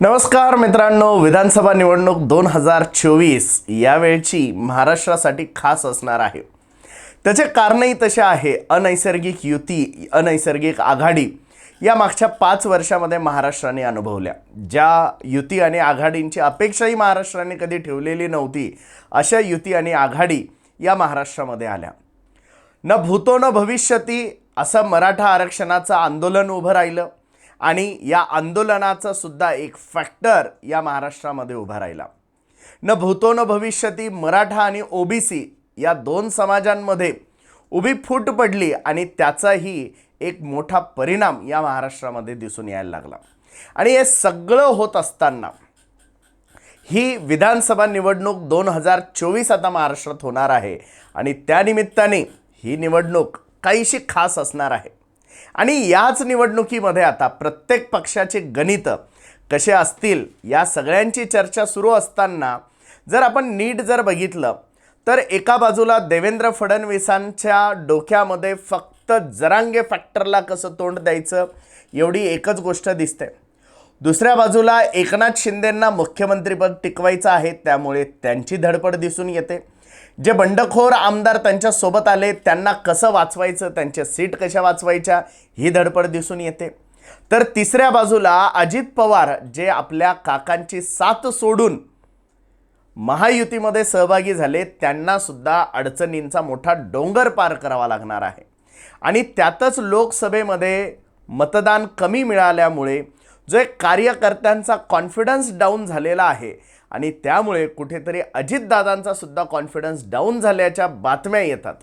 नमस्कार मित्रांनो विधानसभा निवडणूक दोन हजार चोवीस यावेळची महाराष्ट्रासाठी खास असणार आहे. त्याचे कारणही तसे आहे अनैसर्गिक युती अनैसर्गिक आघाडी या मागच्या पाच वर्षामध्ये महाराष्ट्राने अनुभवल्या. ज्या युती आणि आघाडींची अपेक्षाही महाराष्ट्राने कधी ठेवलेली नव्हती अशा युती आणि आघाडी या महाराष्ट्रामध्ये आल्या. न भूतो न भविष्यती असं मराठा आरक्षणाचं आंदोलन उभं राहिलं. आणि या आंदोलनाचा सुद्धा एक फॅक्टर या महाराष्ट्रामध्ये उभा राहिला. न भूतो न भविष्यती मराठा आणि ओबीसी या दोन समाजांमध्ये उभी फूट पडली आणि त्याचाही एक मोठा परिणाम या महाराष्ट्रामध्ये दिसून यायला लागला. आणि हे सगळं होत असताना ही विधानसभा निवडणूक दोन हजार चोवीस आता महाराष्ट्रात होणार आहे आणि त्यानिमित्ताने ही निवडणूक काहीशी खास असणार आहे. आणि याच निवडणुकीमध्ये आता प्रत्येक पक्षाचे गणित कसे असतील या सगळ्यांची चर्चा सुरू असताना जर आपण नीट जर बघितलं तर एका बाजूला देवेंद्र फडणवीसांच्या डोक्यामध्ये फक्त जरांगे फॅक्टरला कसं तोंड द्यायचं एवढी एकच गोष्ट दिसते. दुसऱ्या बाजूला एकनाथ शिंदेंना मुख्यमंत्रीपद टिकवायचं आहे त्यामुळे त्यांची धडपड दिसून येते. जे बंडखोर आमदार त्यांच्यासोबत आले त्यांना कसं वाचवायचं त्यांच्या सीट कशा वाचवायच्या ही धडपड दिसून येते. तर तिसऱ्या बाजूला अजित पवार जे आपल्या काकांची साथ सोडून महायुतीमध्ये सहभागी झाले त्यांना सुद्धा अडचणींचा मोठा डोंगर पार करावा लागणार आहे. आणि त्यातच लोकसभेमध्ये मतदान कमी मिळाल्यामुळे जो एक कार्यकर्त्यांचा कॉन्फिडन्स डाऊन झालेला आहे आणि त्यामुळे कुठेतरी अजितदादांचा सुद्धा कॉन्फिडन्स डाऊन झाल्याच्या बातम्या येतात.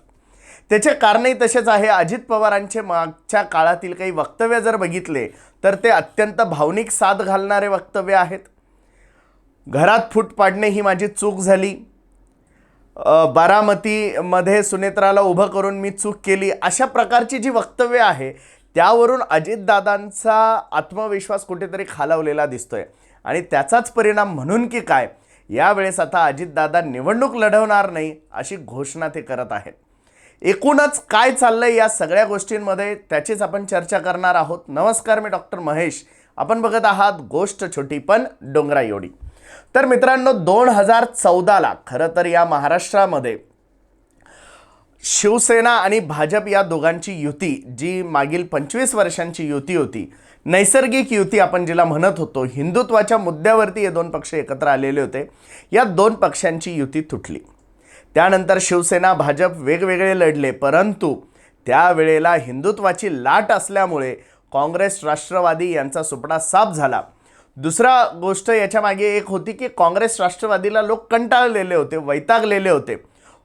त्याचे कारणही तसेच आहे. अजित पवारांचे मागच्या काळातील काही वक्तव्य जर बघितले तर ते अत्यंत भावनिक साथ घालणारे वक्तव्य आहेत. घरात फूट पाडणे ही माझी चूक झाली. बारामतीमध्ये सुनेत्राला उभं करून मी चूक केली. अशा प्रकारची जी वक्तव्य आहे त्यावरून अजितदादांचा आत्मविश्वास कुठेतरी खालावलेला दिसतोय. आणि त्याचाच परिणाम म्हणून की काय? यावेळेस आता अजितदादा निवडणूक लढवणार नाही अशी घोषणा ते करत आहेत. एकूणच काय चाललंय या सगळ्या गोष्टींमध्ये त्याचीच आपण चर्चा करणार आहोत. नमस्कार मी डॉक्टर महेश. आपण बघत आहात गोष्ट छोटी पण डोंगरा एवढी. तर मित्रांनो दोन हजार चौदाला खरं तर या महाराष्ट्रामध्ये शिवसेना आणि भाजप या दोघांची युती जी मागील पंचवीस वर्षांची युती होती नैसर्गिक युती आपण जिला म्हणत होतो हिंदुत्वाच्या मुद्द्यावरती हे दोन पक्ष एकत्र आलेले होते. या दोन पक्षांची युती तुटली. त्यानंतर शिवसेना भाजप वेगवेगळे लढले परंतु त्यावेळेला हिंदुत्वाची लाट असल्यामुळे काँग्रेस राष्ट्रवादी यांचा सुपडा साफ झाला. दुसरा गोष्ट याच्यामागे एक होती की काँग्रेस राष्ट्रवादीला लोक कंटाळलेले होते वैतागलेले होते.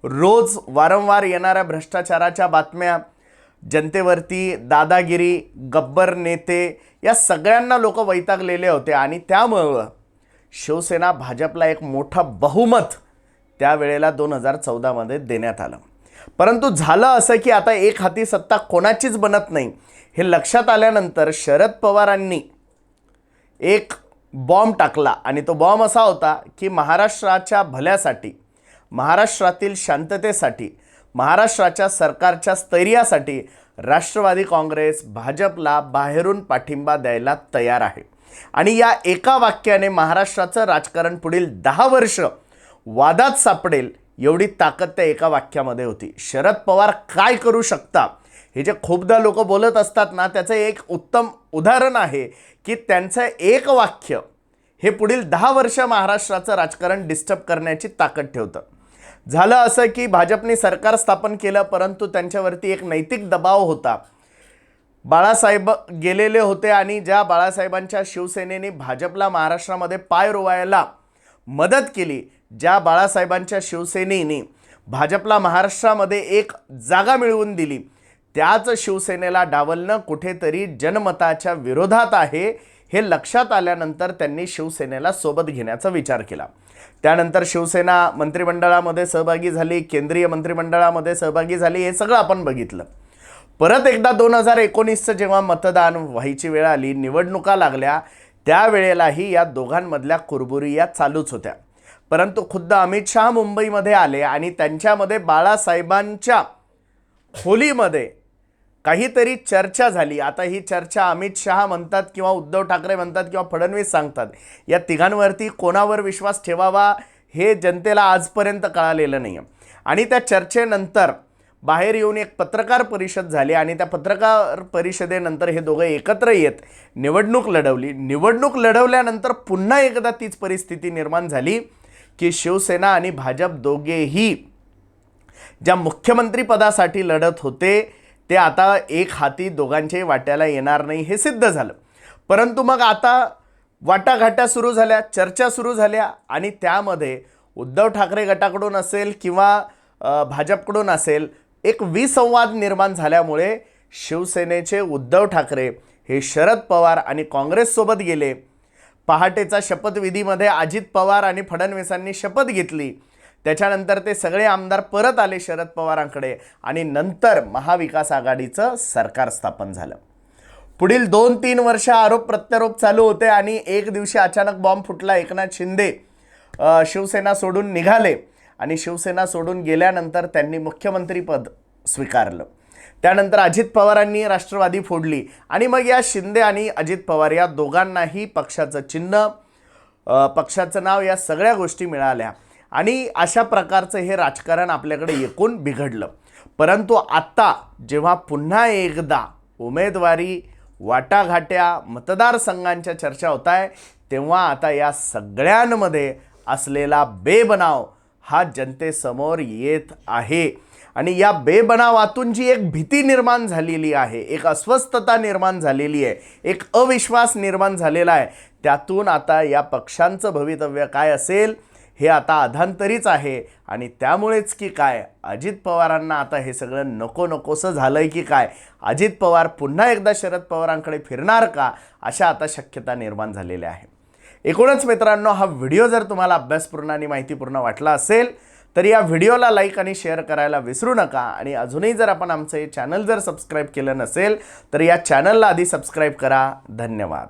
रोज वारंवार येणाऱ्या भ्रष्टाचाराच्या बातम्या जनतेवरती दादागिरी गब्बर नेते या सगळ्यांना लोक वैतागलेले होते आणि त्यामुळं शिवसेना भाजपला एक मोठा बहुमत त्यावेळेला दोन हजार चौदामध्ये देण्यात आलं. परंतु झालं असं की आता एक हाती सत्ता कोणाचीच बनत नाही. हे लक्षात आल्यानंतर शरद पवारांनी एक बॉम्ब टाकला आणि तो बॉम्ब असा होता की महाराष्ट्राच्या भल्यासाठी महाराष्ट्रातील शांततेसाठी महाराष्ट्राच्या सरकारच्या स्थैर्यासाठी राष्ट्रवादी काँग्रेस भाजपला बाहेरून पाठिंबा द्यायला तयार आहे. आणि या एका वाक्याने महाराष्ट्राचं राजकारण पुढील दहा वर्ष वादात सापडेल एवढी ताकद त्या एका वाक्यामध्ये होती. शरद पवार काय करू शकता? हे जे खूपदा लोक बोलत असतात ना त्याचं एक उत्तम उदाहरण आहे की त्यांचं एक वाक्य हे पुढील दहा वर्ष महाराष्ट्राचं राजकारण डिस्टर्ब करण्याची ताकद ठेवतं. झालं असं की भाजपने सरकार स्थापन केलं परंतु त्यांच्यावरती एक नैतिक दबाव होता. बाळासाहेब गेलेले होते आणि ज्या बाळासाहेबांच्या शिवसेनेने भाजपला महाराष्ट्रामध्ये पाय रोवायला मदत केली ज्या बाळासाहेबांच्या शिवसेनेने भाजपला महाराष्ट्रामध्ये एक जागा मिळवून दिली त्याच शिवसेनेला डावलणं कुठेतरी जनमताच्या विरोधात आहे. हे लक्षात आल्यानंतर त्यांनी शिवसेनेला सोबत घेण्याचा विचार केला. त्यानंतर शिवसेना मंत्रिमंडळामध्ये सहभागी झाली केंद्रीय मंत्रिमंडळामध्ये सहभागी झाली हे सगळं आपण बघितलं. परत एकदा दोन हजार एकोणीसचं जेव्हा मतदान व्हायची वेळ आली निवडणुका लागल्या त्यावेळेलाही या दोघांमधल्या कुरबुरी या चालूच होत्या. परंतु खुद्द अमित शहा मुंबईमध्ये आले आणि त्यांच्यामध्ये बाळासाहेबांच्या खोलीमध्ये काहीतरी चर्चा झाली. आता ही चर्चा अमित शहा म्हणतात किंवा उद्धव ठाकरे म्हणतात किंवा फडणवीस सांगतात. या तिघांवरती कोणावर विश्वास ठेवावा हे जनतेला आजपर्यंत कळालेलं नाही आहे आणि त्या चर्चेनंतर बाहेर येऊन एक पत्रकार परिषद झाली आणि त्या पत्रकार परिषदेनंतर हे दोघं एकत्र येत निवडणूक लढवली. निवडणूक लढवल्यानंतर पुन्हा एकदा तीच परिस्थिती निर्माण झाली की शिवसेना आणि भाजप दोघेही ज्या मुख्यमंत्रीपदासाठी लढत होते ते आता एक हाती दोघांच्याही वाट्याला येणार नाही हे सिद्ध झालं. परंतु मग आता वाटाघाट्या सुरू झाल्या चर्चा सुरू झाल्या आणि त्यामध्ये उद्धव ठाकरे गटाकडून असेल किंवा भाजपकडून असेल एक विसंवाद निर्माण झाल्यामुळे शिवसेनेचे उद्धव ठाकरे हे शरद पवार आणि काँग्रेससोबत गेले. पहाटेचा शपथविधीमध्ये अजित पवार आणि फडणवीसांनी शपथ घेतली. त्याच्यानंतर ते सगळे आमदार परत आले शरद पवारांकडे आणि नंतर महाविकास आघाडीचं सरकार स्थापन झालं. पुढील दोन तीन वर्ष आरोप प्रत्यारोप चालू होते आणि एक दिवशी अचानक बॉम्ब फुटला एकनाथ शिंदे शिवसेना सोडून निघाले आणि शिवसेना सोडून गेल्यानंतर त्यांनी मुख्यमंत्रीपद स्वीकारलं. त्यानंतर अजित पवारांनी राष्ट्रवादी फोडली आणि मग या शिंदे आणि अजित पवार या दोघांनाही पक्षाचं चिन्ह पक्षाचं नाव या सगळ्या गोष्टी मिळाल्या. आणि अशा प्रकारचं हे राजकारण आपल्याकडे एकूण बिघडलं. परंतु आत्ता जेव्हा पुन्हा एकदा उमेदवारी वाटाघाट्या मतदारसंघांच्या चर्चा होत आहे तेव्हा आता या सगळ्यांमध्ये असलेला बेबनाव हा जनतेसमोर येत आहे. आणि या बेबनावातून जी एक भीती निर्माण झालेली आहे एक अस्वस्थता निर्माण झालेली आहे एक अविश्वास निर्माण झालेला आहे त्यातून आता या पक्षांचं भवितव्य काय असेल? हे आता अधांतरीच आहे. आणि त्यामुळेच की काय? अजित पवारांना आता हे सगळं नको नकोसं आहे की काय? अजित पवार पुन्हा एकदा शरद पवारांकडे फिरणार का? अशा आता शक्यता निर्माण झालेल्या आहे एकूणच मित्रांनो हा व्हिडिओ जर तुम्हाला अभ्यासपूर्ण आणि माहितीपूर्ण वाटला असेल तर या व्हिडिओला लाईक आणि शेअर करायला विसरू नका. आणि अजूनही जर आपण आमचं हे चॅनल जर सबस्क्राईब केलं नसेल तर या चॅनलला आधी सबस्क्राईब करा. धन्यवाद.